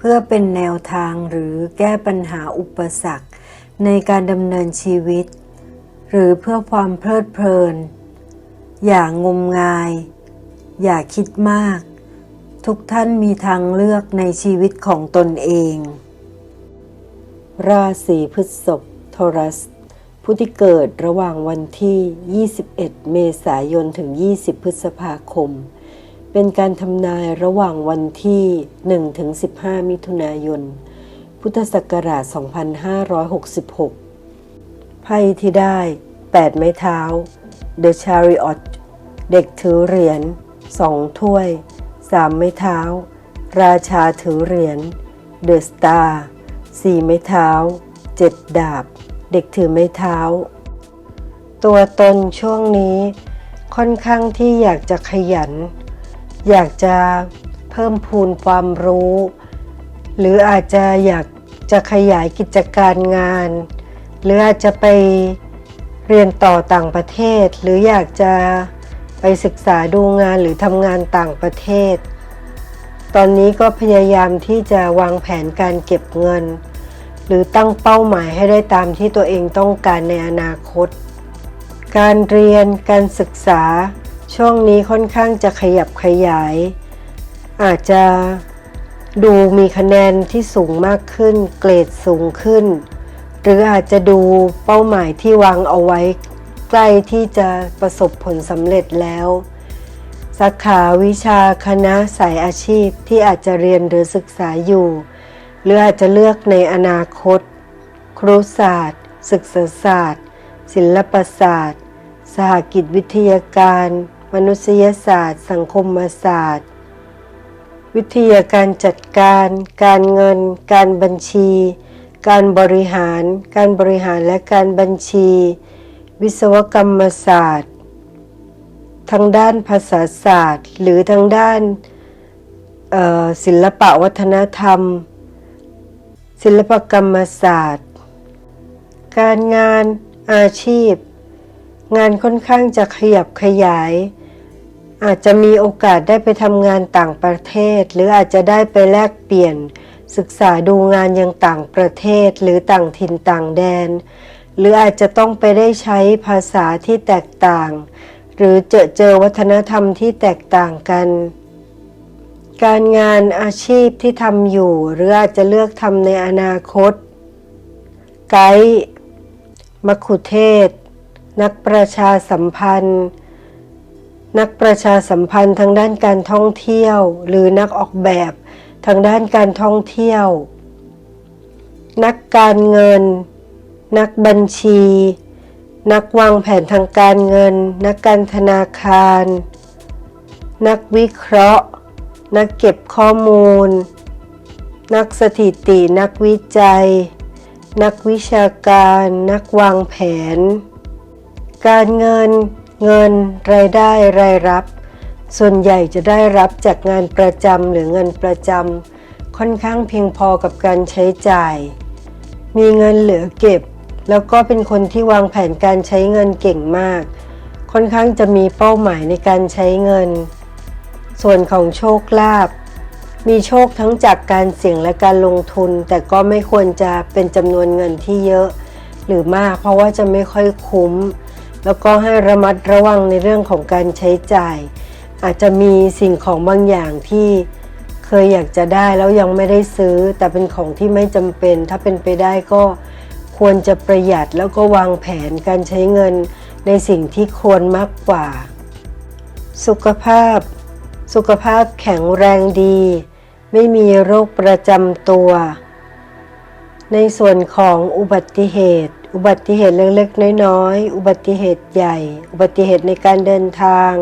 พื่อเป็นแนวทางหรือแก้ปัญหาอุปสรรค ในการดำเนินชีวิต หรือเพื่อความเพลิดเพลิน อย่างงมงาย อย่าคิดมาก ทุกท่านมีทางเลือกในชีวิตของตนเอง ราศีพฤษภทอรัสผู้ที่เกิดระหว่างวันที่ 21 เมษายน ถึง 20 พฤษภาคม เป็นการทำนายระหว่างวันที่1ถึง15 มิถุนายน พุทธศักราช 2566 ไพ่ที่ได้ 8 ไม้เท้า The Chariot เด็กถือเหรียญ 2 ถ้วย 3 ไม้เท้า ราชาถือเหรียญ The Star 4 ไม้เท้า 7 ดาบ เด็กถือไม้เท้า ตัวตนช่วงนี้ค่อนข้างที่อยากจะขยัน อยากจะเพิ่มพูนความรู้ หรืออาจจะอยากจะขยายกิจการงาน หรืออาจจะไปเรียนต่อต่างประเทศ หรืออยากจะไปศึกษาดูงานหรือทำงานต่างประเทศ ตอนนี้ก็พยายามที่จะวางแผนการเก็บเงิน หรือตั้งเป้าหมายให้ได้ตามที่ตัวเองต้องการในอนาคต การเรียนการศึกษา ช่วงนี้ค่อนข้างจะขยับขยาย อาจจะดูมีคะแนนที่สูงมากขึ้น เกรดสูงขึ้น หรืออาจจะดูเป้าหมายที่วางเอาไว้ ใกล้ที่จะประสบผลสำเร็จแล้ว สาขาวิชาคณะสายอาชีพที่อาจจะเรียนหรือศึกษาอยู่ หรืออาจจะเลือกในอนาคต ครุศาสตร์ ศึกษาศาสตร์ ศิลปศาสตร์ สหกิจวิทยาการ มนุษยศาสตร์ สังคมศาสตร์ วิทยาการจัดการ การเงิน การบัญชี การบริหาร การบริหารและการบัญชี วิศวกรรมศาสตร์ ทางด้านภาษาศาสตร์ หรือทางด้านศิลปะวัฒนธรรม ศิลปกรรมศาสตร์ การงานอาชีพ งานค่อนข้างจะขยับขยาย อาจจะมีโอกาสได้ไปทำงานต่างประเทศ หรืออาจจะได้ไปแลกเปลี่ยน ศึกษาดูงานยังต่างประเทศหรือต่างถิ่นต่างแดน หรืออาจจะต้องไปได้ใช้ภาษาที่แตกต่าง หรือเจอเจอวัฒนธรรมที่แตกต่างกัน การงานอาชีพที่ทำอยู่ หรืออาจจะเลือกทำในอนาคต ไกด์มัคคุเทศ นักประชาสัมพันธ์ นักประชาสัมพันธ์ทางด้านการท่องเที่ยว หรือนักออกแบบทางด้านการท่องเที่ยว นักการเงิน นักบัญชี นักวางแผนทางการเงิน นักการธนาคาร นักวิเคราะห์ นักเก็บข้อมูล นักสถิติ นักวิจัย นักวิชาการ นักวางแผน การเงิน เงิน รายได้รายรับ ส่วนใหญ่จะได้รับจากงานประจำหรือเงินประจำค่อนข้างเพียงพอกับการใช้จ่าย มีเงินเหลือเก็บ แล้วก็เป็นคนที่วางแผนการใช้เงินเก่งมาก ค่อนข้างจะมีเป้าหมายในการใช้เงิน ส่วนของโชคลาภมีโชคทั้งจากการเสี่ยงและการลงทุน แต่ก็ไม่ควรจะเป็นจำนวนเงินที่เยอะ หรือมากเพราะว่าจะไม่ค่อยคุ้ม แล้วก็ให้ระมัดระวังในเรื่องของการใช้จ่าย อาจจะมีสิ่งของบางอย่างที่เคยอยากจะได้แล้วยังไม่ได้ซื้อ แต่เป็นของที่ไม่จำเป็น ถ้าเป็นไปได้ก็ควรจะประหยัดแล้วก็วางแผนการใช้เงินในสิ่งที่ควรมากกว่า สุขภาพ สุขภาพแข็งแรงดี ไม่มีโรคประจำตัว ในส่วนของอุบัติเหตุ อุบัติเหตุเล็กๆน้อยๆ อุบัติเหตุใหญ่ อุบัติเหตุในการเดินทาง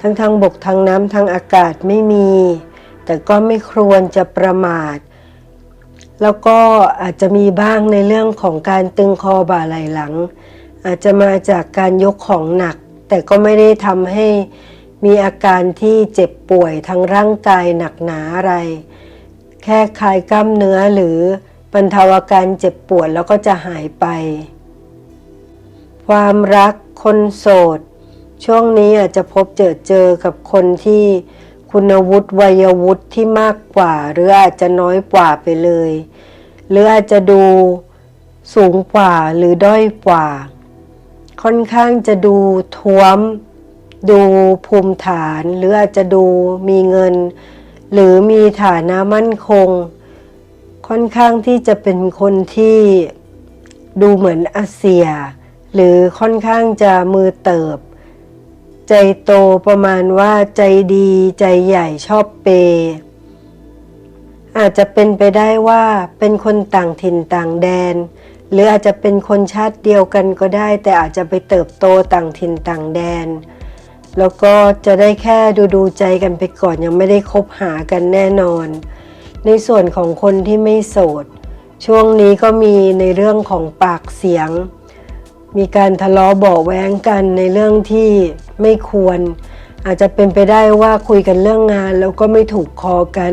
ทั้งทางบกทางน้ำทางอากาศไม่มี แต่ก็ไม่ควรจะประมาท แล้วก็อาจจะมีบ้างในเรื่องของการตึงคอบ่าไหล่หลัง อาจจะมาจากการยกของหนัก แต่ก็ไม่ได้ทำให้มีอาการที่เจ็บป่วยทางร่างกายหนักหนาอะไร แค่คลายกล้ามเนื้อหรือ บรรเทาอาการเจ็บปวดแล้วก็จะหายไป ความรักคนโสด ช่วงนี้อาจจะพบเจอเจอกับคนที่คุณวุฒิวัยวุฒิที่มากกว่า หรืออาจจะน้อยกว่าไปเลย หรืออาจจะดูสูงกว่าหรือด้อยกว่า ค่อนข้างจะดูท้วม ดูภูมิฐาน หรืออาจจะดูมีเงิน หรือมีฐานะมั่นคง ค่อนข้างที่จะเป็นคนที่ดูเหมือนอาเซีย หรือค่อนข้างจะมือเติบ ใจโตประมาณว่าใจดีใจใหญ่ชอบเปย์อาจจะเป็นไปได้ว่าเป็นคนต่างถิ่นต่างแดน หรืออาจจะเป็นคนชาติเดียวกันก็ได้ แต่อาจจะไปเติบโตต่างถิ่นต่างแดน แล้วก็จะได้แค่ดูดูใจกันไปก่อนยังไม่ได้คบหากันแน่นอน ในส่วนของคนที่ไม่โสด ช่วงนี้ก็มีในเรื่องของปากเสียง มีการทะเลาะเบาแว้งกันในเรื่องที่ไม่ควร อาจจะเป็นไปได้ว่าคุยกันเรื่องงานแล้วก็ไม่ถูกคอกัน